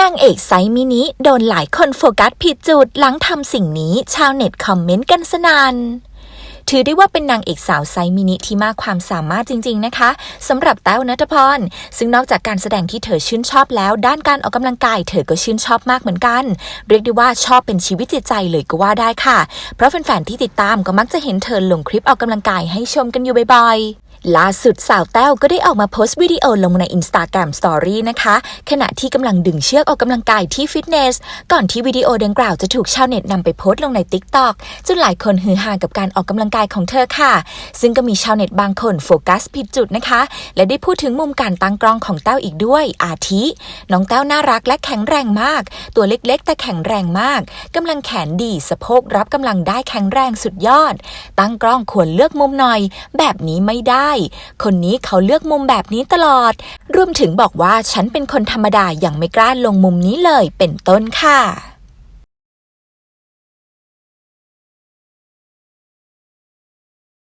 นางเอกไซมินิโดนหลายคนโฟกัสผิดจุดหลังทำสิ่งนี้ชาวเน็ตคอมเมนต์กันสนาน ถือได้ว่าเป็นนางเอกสาวไซมินิที่มากความสามารถจริง ๆ นะคะสำหรับแต้วนัทพร ซึ่งนอกจากการแสดงที่เธอชื่นชอบแล้ว ด้านการออกกำลังกายเธอก็ชื่นชอบมากเหมือนกัน เรียกได้ว่าชอบเป็นชีวิตจิตใจเลยก็ว่าได้ค่ะ เพราะแฟนๆที่ติดตามก็มักจะเห็นเธอลงคลิปออกกำลังกายให้ชมกันอยู่บ่อยๆ ล่าสุดสาวแต้วก็ได้ออกมาโพสต์วิดีโอลงใน Instagram Story นะคะ ขณะที่กำลังดึงเชือกออกกำลังกายที่ฟิตเนส ก่อนที่วิดีโอดังกล่าวจะถูกชาวเน็ตนำไปโพสต์ลงใน TikTok จนหลายคนฮือฮากับการออกกำลังกายของเธอค่ะ ซึ่งก็มีชาวเน็ตบางคนโฟกัสผิดจุดนะคะ และได้พูดถึงมุมการตั้งกล้องของแต้วอีกด้วย อาทิ น้องแต้วน่ารักและแข็งแรงมาก ตัวเล็กๆ แต่แข็งแรงมากกำลังแขนดีสะโพกรับกำลังได้แข็งแรงสุดยอด ตั้งกล้องควรเลือกมุมหน่อย แบบนี้ไม่ได้คนนี้เขาเลือกมุมแบบนี้ตลอด รวมถึงบอกว่าฉันเป็นคนธรรมดาอย่างไม่กล้าลงมุมนี้เลยเป็นต้นค่ะ